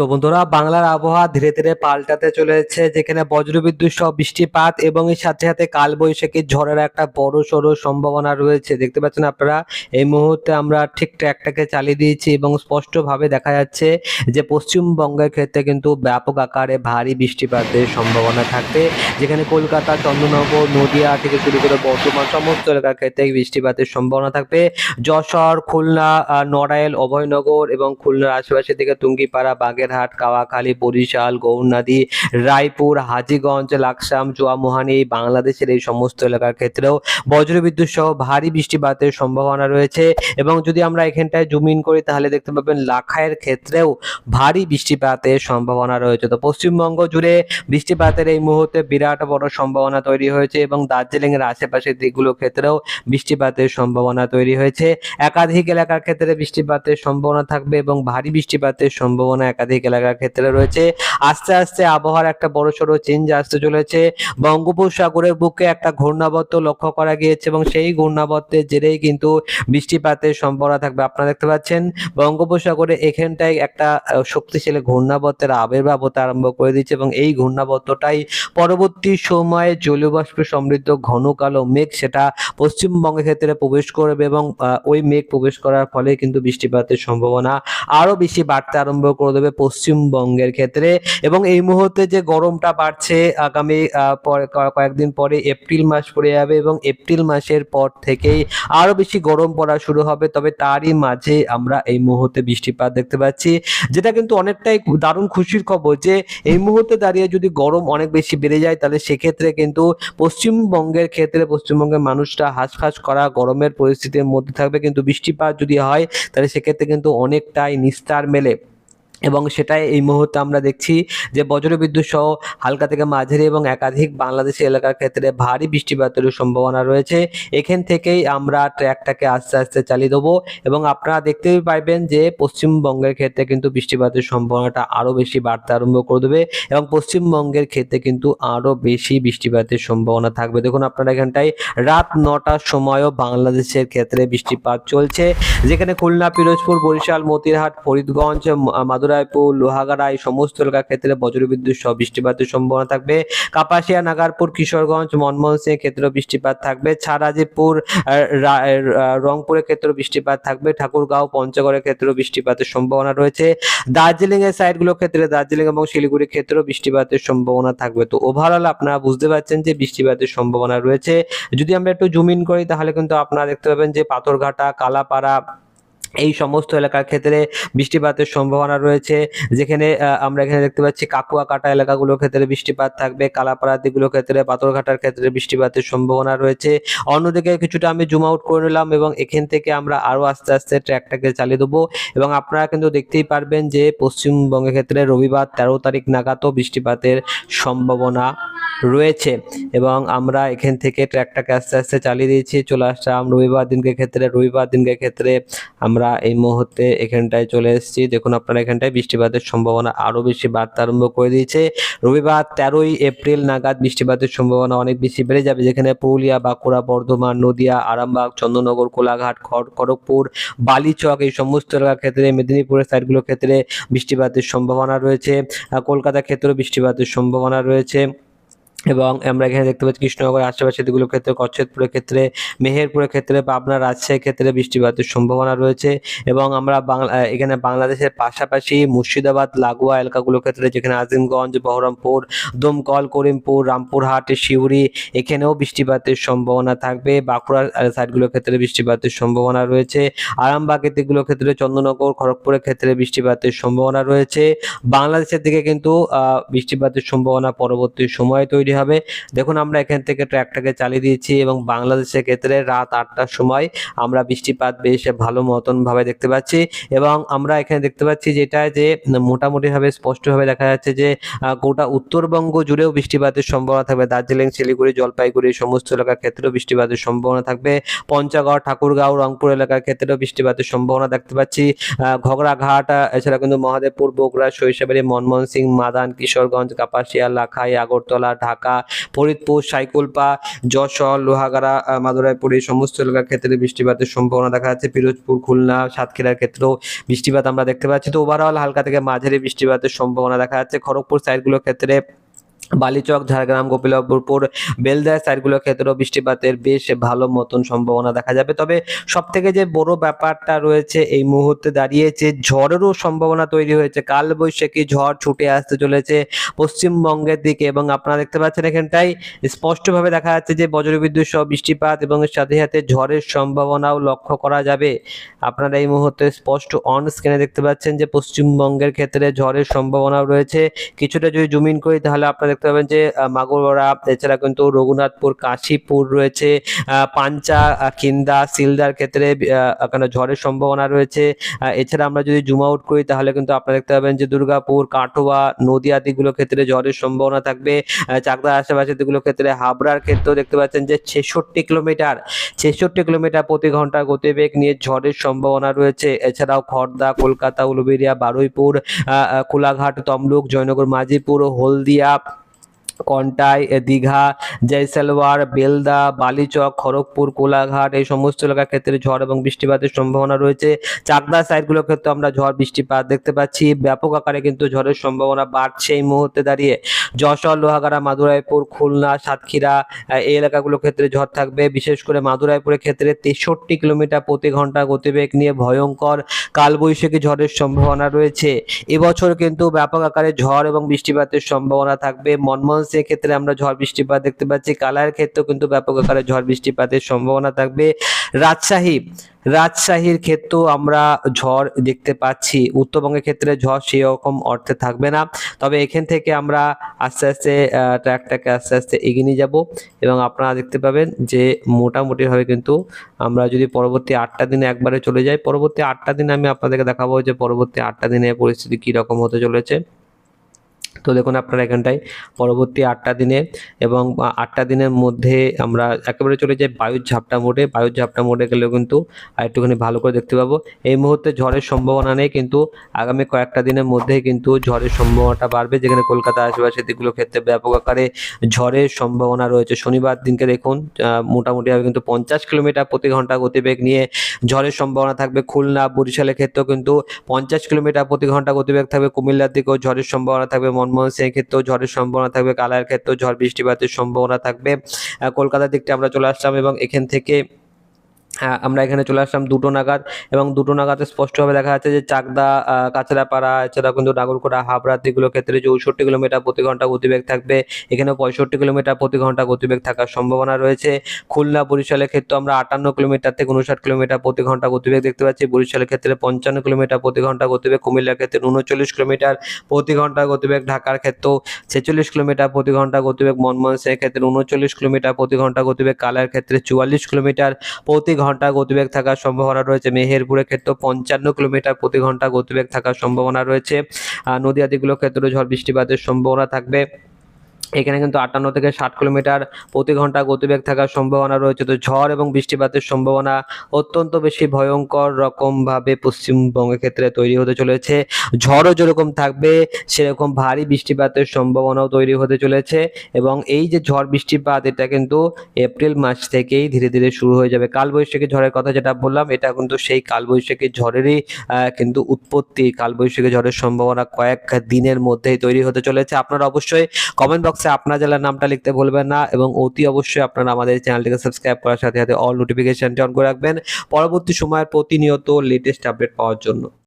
তো বন্ধুরা, বাংলার আবহাওয়া ধীরে ধীরে পাল্টাতে চলেছে, যেখানে বজ্রবিদ্যুৎ সহ বৃষ্টিপাত এবং এর সাথে সাথে কালবৈশাখী ঝড়ের একটা বড় সড়ো সম্ভাবনা রয়েছে। দেখতে পাচ্ছেন আপনারা, এই মুহূর্তে আমরা ঠিক ট্র্যাকটাকে চালিয়ে দিয়েছি এবং স্পষ্টভাবে দেখা যাচ্ছে যে পশ্চিমবঙ্গের ক্ষেত্রে কিন্তু ব্যাপক আকারে ভারী বৃষ্টিপাতের সম্ভাবনা থাকবে, যেখানে কলকাতা, চন্দ্রনগর, নদিয়া থেকে শুরু করে বর্ধমান সমস্ত এলাকার ক্ষেত্রে বৃষ্টিপাতের সম্ভাবনা থাকবে। যশোর, খুলনা নড়াইল, অভয়নগর এবং খুলনার আশেপাশে থেকে টুঙ্গিপাড়া বাগেরহাট, কাওয়াখালী, বরিশাল, গৌরনদী, রায়পুর, হাজীগঞ্জ, লাকসাম চুয়ামোহানি বাংলাদেশের এই সমস্ত এলাকার ক্ষেত্রেও বজ্রবিদ্যুৎ সহ ভারী বৃষ্টিপাতের সম্ভাবনা রয়েছে। এবং যদি আমরা এখানটায় জুম ইন করি, তাহলে দেখতে পাবেন লাখায়ের ক্ষেত্রেও ভারী বৃষ্টিপাতের সম্ভাবনা রয়েছে। তো পশ্চিমবঙ্গ জুড়ে বৃষ্টিপাতের এই মুহূর্তে বিরাট বড় সম্ভাবনা তৈরি হয়েছে এবং দার্জিলিং এর আশেপাশের দিকগুলোর ক্ষেত্রেও বৃষ্টিপাতের সম্ভাবনা তৈরি হয়েছে। একাধিক এলাকার ক্ষেত্রে বৃষ্টিপাতের সম্ভাবনা থাকবে এবং ভারী বৃষ্টিপাতের সম্ভাবনা একাধিক এলাকার ক্ষেত্রে রয়েছে। আস্তে আস্তে আবহাওয়ার একটা বড়সড় চেঞ্জ আসতে চলেছে। বঙ্গোপসাগরের বুকে একটা ঘূর্ণাবর্ত লক্ষ্য করা গিয়েছে এবং সেই ঘূর্ণাবর্তের জেরেই কিন্তু বৃষ্টিপাতের সম্ভাবনা থাকবে। আপনারা দেখতে পাচ্ছেন, বঙ্গোপসাগরে এখানটায় একটা শক্তিশালী ঘূর্ণাবর্তের আবির্ভাব হতে আরম্ভ করে দিচ্ছে এবং এই ঘূর্ণাবর্তটাই পরবর্তী সময়ে জলীয়বাষ্প সমৃদ্ধ ঘন কালো মেঘ সেটা পশ্চিমবঙ্গের ক্ষেত্রে প্রবেশ করবে এবং ওই মেঘ প্রবেশ করার ফলে কিন্তু বৃষ্টিপাতের সম্ভাবনা আরও বেশি বাড়তে আরম্ভ করে দেবে। পশ্চিমবঙ্গের ক্ষেত্রে এবং এই মুহূর্তে যে গরমটা বাড়ছে আগামী কয়েকদিন পরে এপ্রিল মাস পড়ে যাবে এবং এপ্রিল মাসের পর থেকেই আরও বেশি গরম পড়া শুরু হবে। তবে তারই মাঝে আমরা এই মুহূর্তে বৃষ্টিপাত দেখতে পাচ্ছি, যেটা কিন্তু অনেকটাই দারুণ খুশির খবর যে এই মুহূর্তে দাঁড়িয়ে যদি গরম অনেক বেশি বেড়ে যায়, তাহলে সেক্ষেত্রে কিন্তু পশ্চিমবঙ্গের ক্ষেত্রে পশ্চিমবঙ্গের মানুষরা হাঁসফাঁস করা, গরমের পরিস্থিতির মধ্যে থাকবে। কিন্তু বৃষ্টিপাত যদি হয়, তাহলে সেক্ষেত্রে কিন্তু অনেকটাই নিস্তার মেলে। এবং সেটাই এই মুহূর্তে আমরা দেখছি যে বজ্রবিদ্যুৎ সহ হালকা থেকে মাঝারি এবং একাধিক বাংলাদেশি এলাকার ক্ষেত্রে ভারী বৃষ্টিপাতের সম্ভাবনা রয়েছে। এখান থেকেই আমরা ট্র্যাকটাকে আস্তে আস্তে চালিয়ে দেবো এবং আপনারা দেখতেই পাইবেন যে পশ্চিমবঙ্গের ক্ষেত্রে কিন্তু বৃষ্টিপাতের সম্ভাবনাটা আরও বেশি বাড়তে আরম্ভ করে দেবে এবং পশ্চিমবঙ্গের ক্ষেত্রে কিন্তু আরও বেশি বৃষ্টিপাতের সম্ভাবনা থাকবে। দেখুন আপনারা এখানটায় রাত নটার সময়ও বাংলাদেশের ক্ষেত্রে বৃষ্টিপাত চলছে। যেখানে খুলনা, পিরোজপুর, বরিশাল, মতিরহাট, ফরিদগঞ্জ, ম- মাদুরাইপুর লোহাগাড়া এই সমস্ত এলাকার ক্ষেত্রে বজ্রবিদ্যুৎ সহ বৃষ্টিপাতের সম্ভাবনা থাকবে। কাপাসিয়া, নাগারপুর, কিশোরগঞ্জ, মনমোহন সিং ক্ষেত্রে বৃষ্টিপাত থাকবে। ছাড়াজিপুর রংপুরের ক্ষেত্রে বৃষ্টিপাত থাকবে। ঠাকুরগাঁও, পঞ্চগড়ের ক্ষেত্রেও বৃষ্টিপাতের সম্ভাবনা রয়েছে। দার্জিলিং এর সাইডগুলোর ক্ষেত্রে দার্জিলিং এবং শিলিগুড়ির ক্ষেত্রেও বৃষ্টিপাতের সম্ভাবনা থাকবে। তো ওভারঅল আপনারা বুঝতে পারছেন যে বৃষ্টিপাতের সম্ভাবনা রয়েছে। যদি আমরা একটু জুম ইন করি, তাহলে কিন্তু আপনারা দেখতে পাবেন যে পাথরঘাটা, কালাপাড়া এই সমস্ত এলাকার ক্ষেত্রে বৃষ্টিপাতের সম্ভাবনা রয়েছে। যেখানে আমরা এখানে দেখতে পাচ্ছি কাকুয়া কাটা এলাকাগুলোর ক্ষেত্রে বৃষ্টিপাত থাকবে কালাপাড়া দিকগুলোর ক্ষেত্রে, পাথরঘাটার ক্ষেত্রে বৃষ্টিপাতের সম্ভাবনা রয়েছে। অন্যদিকে কিছুটা আমি জুম আউট করে নিলাম এবং এখান থেকে আমরা আরও আস্তে আস্তে ট্র্যাকটাকে চালিয়ে দেবো এবং আপনারা কিন্তু দেখতেই পারবেন যে পশ্চিমবঙ্গের ক্ষেত্রে রবিবার তেরো তারিখ নাগাদও বৃষ্টিপাতের সম্ভাবনা রয়েছে এবং আমরা এখান থেকে ট্র্যাকটাকে আস্তে আস্তে চালিয়ে দিয়েছি। চলে আসলাম রবিবার দিনকে ক্ষেত্রে, রবিবার দিনকে ক্ষেত্রে আমরা এই মুহূর্তে এখানটায় চলে এসেছি। দেখুন আপনারা এখানটায় বৃষ্টিপাতের সম্ভাবনা আরও বেশি বাড়তে আরম্ভ করে দিয়েছে। রবিবার তেরোই এপ্রিল নাগাদ বৃষ্টিপাতের সম্ভাবনা অনেক বেশি বেড়ে যাবে, যেখানে পুরুলিয়া, বাঁকুড়া, বর্ধমান, নদিয়া, আরামবাগ চন্দননগর কোলাঘাট, খড়- খড়গপুর, বালিচক এই সমস্ত এলাকার ক্ষেত্রে, মেদিনীপুরের সাইডগুলোর ক্ষেত্রে বৃষ্টিপাতের সম্ভাবনা রয়েছে। কলকাতার ক্ষেত্রেও বৃষ্টিপাতের সম্ভাবনা রয়েছে। এবং আমরা এখানে দেখতে পাচ্ছি কৃষ্ণনগরের আশেপাশে দিকগুলোর ক্ষেত্রে কচ্ছেদপুরের ক্ষেত্রে, মেহেরপুরের ক্ষেত্রে, পাবনা রাজশাহীর ক্ষেত্রে বৃষ্টিপাতের সম্ভাবনা রয়েছে এবং আমরা বাংলা এখানে বাংলাদেশের পাশাপাশি মুর্শিদাবাদ, লাগোয়া এলাকাগুলোর ক্ষেত্রে যেখানে আজিমগঞ্জ, বহরমপুর, দমকল, করিমপুর, রামপুরহাট, শিউরি, এখানেও বৃষ্টিপাতের সম্ভাবনা থাকবে। বাঁকুড়ার সাইডগুলোর ক্ষেত্রে বৃষ্টিপাতের সম্ভাবনা রয়েছে। আরামবাগের দিকগুলোর ক্ষেত্রে চন্দননগর খড়গপুরের ক্ষেত্রে বৃষ্টিপাতের সম্ভাবনা রয়েছে। বাংলাদেশের দিকে কিন্তু বৃষ্টিপাতের সম্ভাবনা পরবর্তী সময়ে তৈরি হবে। দেখুন, আমরা এখান থেকে ট্র্যাকটাকে চালিয়ে দিয়েছি এবং বাংলাদেশের ক্ষেত্রে রাত আটটার সময় আমরা বৃষ্টিপাত বেশ ভালো মতন ভাবে দেখতে পাচ্ছি এবং আমরা এখানে দেখতে পাচ্ছি যেটা যে মোটামুটি ভাবে স্পষ্টভাবে দেখা যাচ্ছে যে গোটা উত্তরবঙ্গ জুড়েও বৃষ্টিপাতের সম্ভাবনা থাকবে। দার্জিলিং, শিলিগুড়ি, জলপাইগুড়ি, সমস্ত এলাকার ক্ষেত্রেও বৃষ্টিপাতের সম্ভাবনা থাকবে। পঞ্চগড়, ঠাকুরগাঁও, রংপুর এলাকার ক্ষেত্রেও বৃষ্টিপাতের সম্ভাবনা দেখতে পাচ্ছি। ঘগড়াঘাট এছাড়া কিন্তু মহাদেবপুর, বগুড়া শৈশবেরী মনমোহন সিং, মাদান, কিশোরগঞ্জ, কাপাসিয়া, লাখাই, আগরতলা, ঢাকা ঢাকা, ফরিদপুর, সাইকুলপা, যশোর, লোহাগাড়া মাদুরাইপুর এই সমস্ত এলাকার ক্ষেত্রে বৃষ্টিপাতের সম্ভাবনা দেখা যাচ্ছে। পিরোজপুর, খুলনা, সাতক্ষীরার ক্ষেত্রেও বৃষ্টিপাত আমরা দেখতে পাচ্ছি। তো ওভারঅল হালকা থেকে মাঝারি বৃষ্টিপাতের সম্ভাবনা দেখা যাচ্ছে। খড়গপুর সাইডগুলোর ক্ষেত্রে বালিচক, ঝাড়গ্রাম গোপীনাথপুর বেলদায় সাইডগুলোর ক্ষেত্রেও বৃষ্টিপাতের বেশ ভালো মতন সম্ভাবনা দেখা যাবে। তবে সব থেকে যে বড় ব্যাপারটা রয়েছে, এই মুহূর্তে দাঁড়িয়েছে ঝড়েরও সম্ভাবনা তৈরি হয়েছে। কাল বৈশাখী ঝড় ছুটে আসতে চলেছে পশ্চিমবঙ্গের দিকে এবং আপনারা দেখতে পাচ্ছেন এখানটাই স্পষ্টভাবে দেখা যাচ্ছে যে বজ্রবিদ্যুৎ সহ বৃষ্টিপাত এবং সাথে সাথে ঝড়ের সম্ভাবনাও লক্ষ্য করা যাবে। আপনারা এই মুহূর্তে স্পষ্ট অন স্ক্রিনে দেখতে পাচ্ছেন যে পশ্চিমবঙ্গের ক্ষেত্রে ঝড়ের সম্ভাবনাও রয়েছে। কিছুটা যদি জুমিন করি তাহলে আপনারা দেখতে পাবেন যে মাগুরা এছাড়া কিন্তু রঘুনাথপুর, কাশীপুর রয়েছে পাঞ্চা কিন্দা সিলদার ক্ষেত্রে এখানে ঝড়ের সম্ভাবনা রয়েছে। এছাড়া আমরা যদি জুম আউট করি, তাহলে কিন্তু আপনারা দেখতে পাবেন যে, দুর্গাপুর, কাটোয়া নদী দিকগুলোর ক্ষেত্রে ঝড়ের সম্ভাবনা থাকবে। চাকদার আশেপাশে দিকগুলোর ক্ষেত্রে হাবড়ার ক্ষেত্রেও দেখতে পাচ্ছেন যে, ছেষট্টি কিলোমিটার ছেষট্টি কিলোমিটার প্রতি ঘণ্টা গতিবেগ নিয়ে ঝড়ের সম্ভাবনা রয়েছে। এছাড়াও খড়দা কলকাতা উলুবেরিয়া বারুইপুর কোলাঘাট, তমলুক, জয়নগর মাঝিপুর হলদিয়া কন্টাই, দীঘা, জয়সালওয়ার, বেলদা, বালিচক, খড়গপুর, কোলাঘাট, এই সমস্ত এলাকার ক্ষেত্রে ঝড় এবং বৃষ্টিপাতের সম্ভাবনা রয়েছে। চাকদা সাইডগুলোর ক্ষেত্রে আমরা ঝড় বৃষ্টিপাত দেখতে পাচ্ছি। ব্যাপক আকারে কিন্তু ঝড়ের সম্ভাবনা বাড়ছে এই মুহূর্তে দাঁড়িয়ে। যশোর, লোহাগাড়া, মাদুরাইপুর, খুলনা, সাতক্ষীরা এই এলাকাগুলোর ক্ষেত্রে ঝড় থাকবে। বিশেষ করে মাদুরাইপুরের ক্ষেত্রে তেষট্টি কিলোমিটার প্রতি ঘণ্টা গতিবেগ নিয়ে ভয়ঙ্কর কালবৈশাখী ঝড়ের সম্ভাবনা রয়েছে। এবছর কিন্তু ব্যাপক আকারে ঝড় এবং বৃষ্টিপাতের সম্ভাবনা থাকবে। মনমোহন সিং ক্ষেত্রে আমরা ঝড় বৃষ্টিপাত দেখতে পাচ্ছি। কালার ক্ষেত্রেও কিন্তু ব্যাপক আকারে ঝড় বৃষ্টিপাতের সম্ভাবনা থাকবে। রাজশাহী, রাজশাহীর ক্ষেত্রেও আমরা ঝড় দেখতে পাচ্ছি। উত্তরবঙ্গের ক্ষেত্রে ঝড় সেই রকম অর্থে থাকবে না। তবে এখান থেকে আমরা আস্তে আস্তে ট্র্যাকটাকে আস্তে আস্তে এগিয়ে নিয়ে যাব এবং আপনারা দেখতে পাবেন যে মোটামুটিভাবে কিন্তু আমরা যদি পরবর্তী আটটা দিনে একবারে চলে যাই, পরবর্তী আটটা দিনে আমি আপনাদেরকে দেখাবো যে পরবর্তী আটটা দিনে পরিস্থিতি কী রকম হতে চলেছে। তো দেখুন আপনারা এখানটায় পরবর্তী আটটা দিনে এবং আটটা দিনের মধ্যে আমরা একেবারে চলে যাই বায়ুর ঝাপটা মোডে। বায়ুর ঝাপটা মোডে গেলেও কিন্তু আর একটুখানি ভালো করে দেখতে পাবো। এই মুহূর্তে ঝড়ের সম্ভাবনা নেই কিন্তু আগামী কয়েকটা দিনের মধ্যেই কিন্তু ঝড়ের সম্ভাবনাটা বাড়বে, যেখানে কলকাতা আশেপাশে দিকগুলো ক্ষেত্রে ব্যাপক আকারে ঝড়ের সম্ভাবনা রয়েছে। শনিবার দিনকে দেখুন মোটামুটিভাবে কিন্তু পঞ্চাশ কিলোমিটার প্রতি ঘণ্টা গতিবেগ নিয়ে ঝড়ের সম্ভাবনা থাকবে। খুলনা, বরিশালের ক্ষেত্রেও কিন্তু পঞ্চাশ কিলোমিটার প্রতি ঘণ্টা গতিবেগ থাকবে। কুমিল্লার দিকেও ঝড়ের সম্ভাবনা থাকবে। মনমোহন সিং ক্ষেত্রেও ঝড়ের সম্ভাবনা থাকবে, কালার ক্ষেত্রেও ঝড় বৃষ্টিপাতের সম্ভাবনা থাকবে। কলকাতার দিকটা আমরা চলে আসলাম এবং এখান থেকে হ্যাঁ আমরা এখানে চলে আসলাম দুটো নাগাদ এবং দুটো নাগাদে স্পষ্টভাবে দেখা যাচ্ছে যে চাকদা কাছড়াপাড়া, এছাড়া কিন্তু নাগরকোড়া হাবড়া দিকগুলোর ক্ষেত্রে চৌষট্টি কিলোমিটার প্রতি ঘণ্টা গতিবেগ থাকবে এখানে পঁয়ষট্টি কিলোমিটার প্রতি ঘণ্টা গতিবেগ থাকার সম্ভাবনা রয়েছে। খুলনা বরিশালের ক্ষেত্রে আমরা আটান্ন কিলোমিটার থেকে উনষাট কিলোমিটার প্রতি ঘণ্টা গতিবেগ দেখতে পাচ্ছি। বরিশালের ক্ষেত্রে পঞ্চান্ন কিলোমিটার প্রতি ঘণ্টা গতিবেগ, কুমিল্লার ক্ষেত্রে উনচল্লিশ কিলোমিটার প্রতি ঘণ্টা গতিবেগ, ঢাকার ক্ষেত্রেও ছেচল্লিশ কিলোমিটার প্রতি ঘণ্টা গতিবেগ, মনমোহন সিংয়ের ক্ষেত্রে উনচল্লিশ কিলোমিটার প্রতি ঘণ্টা গতিবেগ কালার ক্ষেত্রে চুয়াল্লিশ কিলোমিটার প্রতি ঘণ্টা গতিবেগ থাকার সম্ভাবনা রয়েছে। মেহেরপুরের ক্ষেত্রে পঞ্চান্ন কিলোমিটার প্রতি ঘণ্টা গতিবেগ থাকার সম্ভাবনা রয়েছে। নদী আদিগুলোর ক্ষেত্রে ঝড় বৃষ্টিপাতের সম্ভাবনা থাকবে। এখানে কিন্তু আটান্ন থেকে ষাট কিলোমিটার প্রতি ঘণ্টা গতিবেগ থাকার সম্ভাবনা রয়েছে। তো ঝড় এবং বৃষ্টিপাতের সম্ভাবনা অত্যন্ত বেশি ভয়ঙ্কর রকমভাবে পশ্চিমবঙ্গের ক্ষেত্রে তৈরি হতে চলেছে। ঝড়ও যেরকম থাকবে, সেরকম ভারী বৃষ্টিপাতের সম্ভাবনাও তৈরি হতে চলেছে এবং এই যে ঝড় বৃষ্টিপাত, এটা কিন্তু এপ্রিল মাস থেকেই ধীরে ধীরে শুরু হয়ে যাবে। কালবৈশাখী ঝড়ের কথা যেটা বললাম, এটা কিন্তু সেই কালবৈশাখী ঝড়েরই কিন্তু উৎপত্তি। কালবৈশাখী ঝড়ের সম্ভাবনা কয়েক দিনের মধ্যেই তৈরি হতে চলেছে। আপনারা অবশ্যই কমেন্ট বক্সে আপনার জেলার নামটা লিখতে ভুলবেন না এবং অতি অবশ্যই আপনারা আমাদের চ্যানেলটিকে সাবস্ক্রাইব করার সাথে সাথে অল নোটিফিকেশন অন করে রাখবেন। পরবর্তী সময়ের প্রতিনিয়ত লেটেস্ট আপডেট পাওয়ার জন্য।